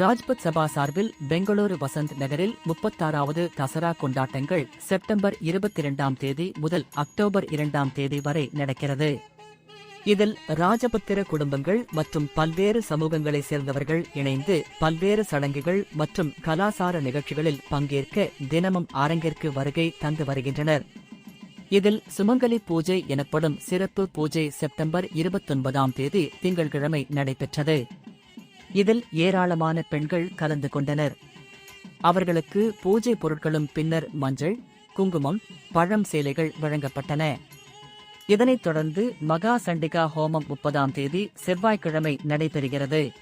ராஜ்பத் சபா சார்பில் பெங்களூரு வசந்த் நகரில் முப்பத்தாறாவது தசரா கொண்டாட்டங்கள் செப்டம்பர் இருபத்தி இரண்டாம் தேதி முதல் அக்டோபர் இரண்டாம் தேதி வரை நடக்கிறது. இதில் ராஜபத்திர குடும்பங்கள் மற்றும் பல்வேறு சமூகங்களைச் சேர்ந்தவர்கள் இணைந்து பல்வேறு சடங்குகள் மற்றும் கலாசார நிகழ்ச்சிகளில் பங்கேற்க தினமும் அரங்கிற்கு வருகை தந்து வருகின்றனர். இதில் சுமங்கலி பூஜை எனப்படும் சிறப்பு பூஜை செப்டம்பர் இருபத்தொன்பதாம் தேதி திங்கள்கிழமை நடைபெற்றது. இதில் ஏராளமான பெண்கள் கலந்து கொண்டனர். அவர்களுக்கு பூஜை பொருட்களும் பின்னர் மஞ்சள் குங்குமம் பழம் சேலைகள் வழங்கப்பட்டன. இதனைத் தொடர்ந்து மகா சண்டிகா ஹோமம் முப்பதாம் தேதி செவ்வாய்க்கிழமை நடைபெறுகிறது.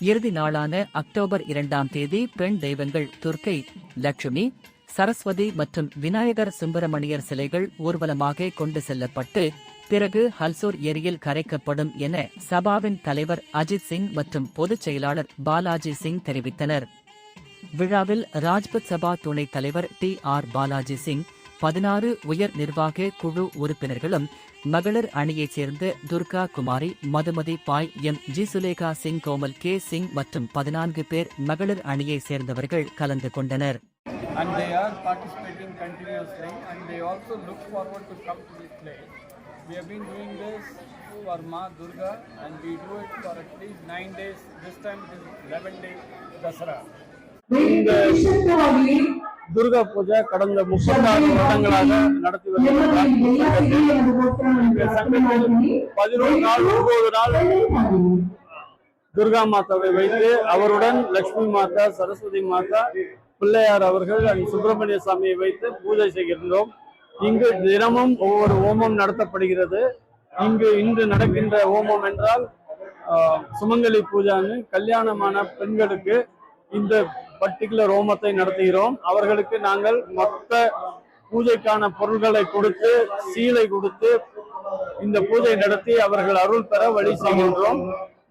இறுதி நாளான அக்டோபர் இரண்டாம் தேதி பெண் தெய்வங்கள் துர்க்கை லட்சுமி சரஸ்வதி மற்றும் விநாயகர் சுப்பிரமணியர் சிலைகள் ஊர்வலமாக கொண்டு செல்லப்பட்டு பிறகு ஹல்சூர் ஏரியில் கரைக்கப்படும் என சபாவின் தலைவர் அஜித் சிங் மற்றும் பொதுச் செயலாளர் பாலாஜி சிங் தெரிவித்தனர். விழாவில் ராஜ்பத் சபா துணைத் தலைவர் டி. ஆர். பாலாஜி சிங் பதினாறு உயர் நிர்வாக குழு உறுப்பினர்களும் மகளிர் அணியைச் சேர்ந்த Durga Kumari Madhumati Bai M. G. Sulekha Singh Komal K. Singh மற்றும் பதினான்கு பேர் மகளிர் அணியைச் சேர்ந்தவர்கள் கலந்து கொண்டனர். And they are participating continuously and they also look forward to come to this place. We have been doing this for Ma Durga and we do it for at least nine days. This time it is 11 days Dasara. Durga பூஜை கடந்த முப்பத்தாறு வருடங்களாக நடத்தி சங்கத்தில் பதினோரு நாள் ஒன்பது நாள் துர்கா மாதாவை வைத்து அவருடன் லட்சுமி மாதா சரஸ்வதி மாதா பிள்ளையார் அவர்கள் அங்கு சுப்பிரமணிய சாமியை வைத்து பூஜை செய்கின்றோம். இங்கு தினமும் ஒவ்வொரு ஹோமம் நடத்தப்படுகிறது. இங்கு இன்று நடக்கின்ற ஹோமம் என்றால் ஆஹ், சுமங்கலி பூஜான்னு கல்யாணமான பெண்களுக்கு இந்த பர்டிகுலர் ஹோமத்தை நடத்துகிறோம். அவர்களுக்கு நாங்கள் மொத்த பூஜைக்கான பொருள்களை கொடுத்து சீலை கொடுத்து இந்த பூஜை நடத்தி அவர்கள் அருள் பெற வழி செய்கின்றோம்.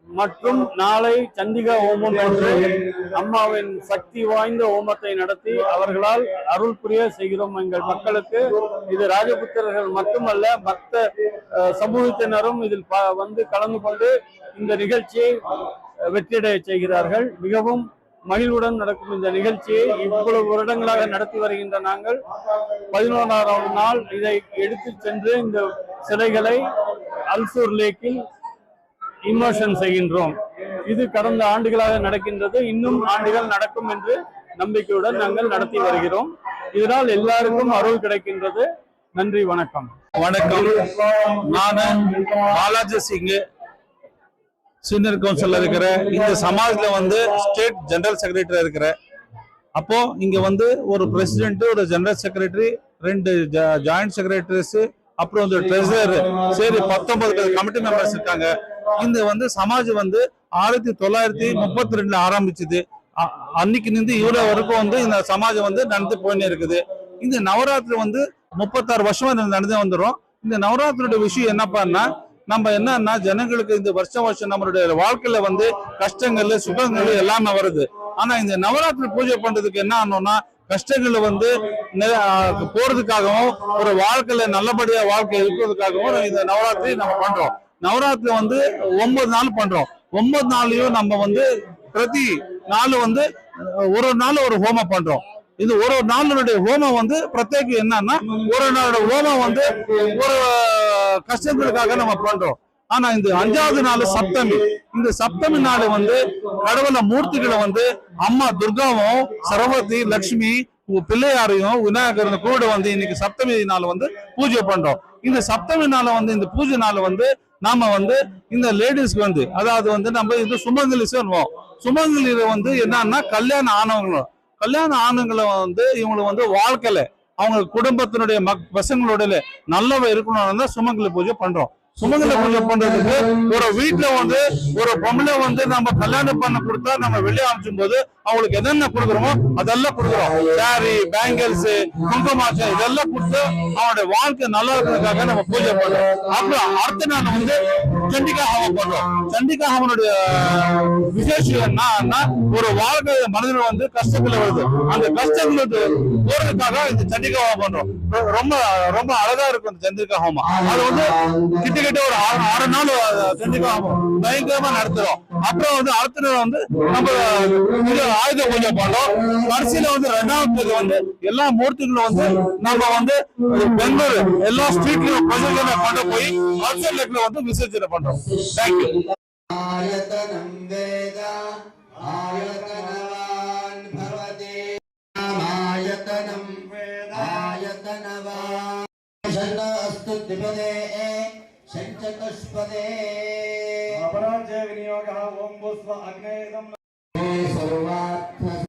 மற்றும் நாளை சண்டிகா ஹோமம் என்று அம்மாவின் சக்தி வாய்ந்த ஹோமத்தை நடத்தி அவர்களால் அருள் புரிய செய்கிறோம் எங்கள் மக்களுக்கு. இது ராஜபுத்திரர்கள் மட்டுமல்ல மற்ற சமூகத்தினரும் இதில் ப- வந்து கலந்து கொண்டு இந்த நிகழ்ச்சியை வெற்றியடைய செய்கிறார்கள். மிகவும் மகிழ்வுடன் நடக்கும் இந்த நிகழ்ச்சியை இவ்வளவு வருடங்களாக நடத்தி வருகின்ற நாங்கள். பதினோராவது நாள் இதை எடுத்து சென்று இந்த சிலைகளை அல்சூர் லேக்கில் இமோஷன் செய்கின்றோம். இது கடந்த ஆண்டுகளாக நடக்கின்றது. இன்னும் ஆண்டுகள் நடக்கும் என்று நம்பிக்கையுடன் நாங்கள் நடத்தி வருகிறோம். இதனால் எல்லாருக்கும் அருள் கிடைக்கின்றது. நன்றி வணக்கம். வணக்கம். நான் பாலாஜி சிங் சீனியர் கவுன்சில் இருக்கிறேன் இந்த சமாஜ்ல வந்து ஸ்டேட் ஜெனரல் செக்ரட்டரி இருக்கிறேன் அப்போ இங்க வந்து ஒரு பிரசிடென்ட் ஒரு ஜெனரல் செக்ரட்டரி ரெண்டு ஜாயிண்ட் செக்ரட்டரிஸ் அப்புறம் வந்து ட்ரெஷரர் சரி பத்தொன்பது கமிட்டி மெம்பர்ஸ் இருக்காங்க. இந்த வந்து சமாஜ் வந்து ஆயிரத்தி தொள்ளாயிரத்தி முப்பத்தி ரெண்டுல ஆரம்பிச்சது. அ- அன்னைக்கு நின்று இவ்வளவு வரைக்கும் வந்து இந்த சமாஜம் வந்து நடந்து போயின்னு இருக்குது. இந்த நவராத்திரி வந்து முப்பத்தாறு வருஷமா நடந்து வந்துடும் இந்த நவராத்திரியோட விஷயம் என்னப்பான்னா நம்ம என்னன்னா ஜனங்களுக்கு இந்த வருஷம் வருஷம் நம்மளுடைய வாழ்க்கையில வந்து கஷ்டங்கள் சுகங்கள் எல்லாமே வருது. ஆனா இந்த நவராத்திரி பூஜை பண்றதுக்கு என்ன ஆனோம்னா கஷ்டங்களை வந்து போறதுக்காகவும் ஒரு வாழ்க்கையில நல்லபடியா வாழ்க்கை இருக்கிறதுக்காகவும் இந்த நவராத்திரி நம்ம பண்றோம். நவராத்திரி வந்து ஒன்பது நாள் பண்றோம். ஒன்பது நாள்லயும் நம்ம வந்து பிரதி நாள் வந்து ஒரு ஒரு நாள் ஒரு ஹோமம் பண்றோம். இது ஒரு ஒரு நாளுடைய ஹோமம் வந்து பிரத்யேகம் என்னன்னா ஒரு நாளோட ஹோமம் வந்து ஒரு கஷ்டங்களுக்காக நம்ம பண்றோம். ஆனா இந்த அஞ்சாவது நாள் சப்தமி. இந்த சப்தமி நாள் வந்து கடவுள மூர்த்திகளை வந்து அம்மா துர்காவும் சரவதி லக்ஷ்மி பிள்ளையாரையும் விநாயகரும் கூட வந்து இன்னைக்கு சப்தமி நாள் வந்து பூஜை பண்றோம். இந்த சப்தமி நாள் வந்து இந்த பூஜை நாள் வந்து நாம வந்து இந்த லேடிஸ்க்கு வந்து அதாவது வந்து நம்ம இது சுமங்கலி சொல்லுவோம். சுமங்கலியில வந்து என்னன்னா கல்யாணம் ஆனவங்களும் கல்யாணம் ஆனவங்களை வந்து இவங்களுக்கு வந்து வாழ்க்கையில அவங்க குடும்பத்தினுடைய மக் பசங்களுடைய நல்லவ இருக்கணும்னு தான் சுமங்கலி பூஜை பண்றோம். சுமங்கலி பூஜை பண்றதுக்கு ஒரு வீட்டுல வந்து ஒரு பொம்பளை வந்து நம்ம கல்யாணம் பண்ண கொடுத்தா நம்ம வெளியே அனுப்பிச்சும் போது அவங்களுக்கு என்னென்ன கொடுக்குறோமோ அதெல்லாம் கொடுக்குறோம். சாரி பேங்கிள்ஸ் குங்குமாச்சம் இதெல்லாம் கொடுத்து அவனுடைய வாழ்க்கை நல்லா இருக்கிறதுக்காக நம்ம பூஜை பண்றோம். அப்புறம் அடுத்த நாள் வந்து சண்டிகா ஹோமம் பண்றோம் சண்டிகா ஹோமனுடைய விசேஷம் என்னன்னா ஒரு வாழ்க்கை மனிதன் வந்து கஷ்டத்துல வருது. அந்த கஷ்டங்களுக்கு போறதுக்காக இந்த சண்டிகா ஹோமம் பண்றோம். ரொம்ப ரொம்ப அழகா இருக்கும் இந்த சந்திரிகா ஹோமம் அது வந்து கிட்டத்தட்ட ஒரு ஆறு ஆறு நாள் சண்டிகா ஹோமம் பயங்கரமா நடத்துறோம். அப்புறம் வந்து அடுத்தது வந்து நம்ம ஆயுத பூஜை பண்ணோம். கடைசியில வந்து ரெண்டாவது வந்து எல்லா மூர்த்திகளும் வந்து நம்ம வந்து பெங்களூர் எல்லா ஸ்ட்ரீட்லயும் பிரசர்களை பண்ண போய் கல்ச்சர் வந்து விசர்ஜனை பண்றோம். தேங்க்யூ ஆயத்தனம் வேதா ஆயத்தனவான். பவதி ஆயத்தனம் வேதா ஆயத்தனவான் அஸ்து திபதே శంచతుష్పదే అపరాజయ వినియోగ ఓం భూస్వ అగ్నేయం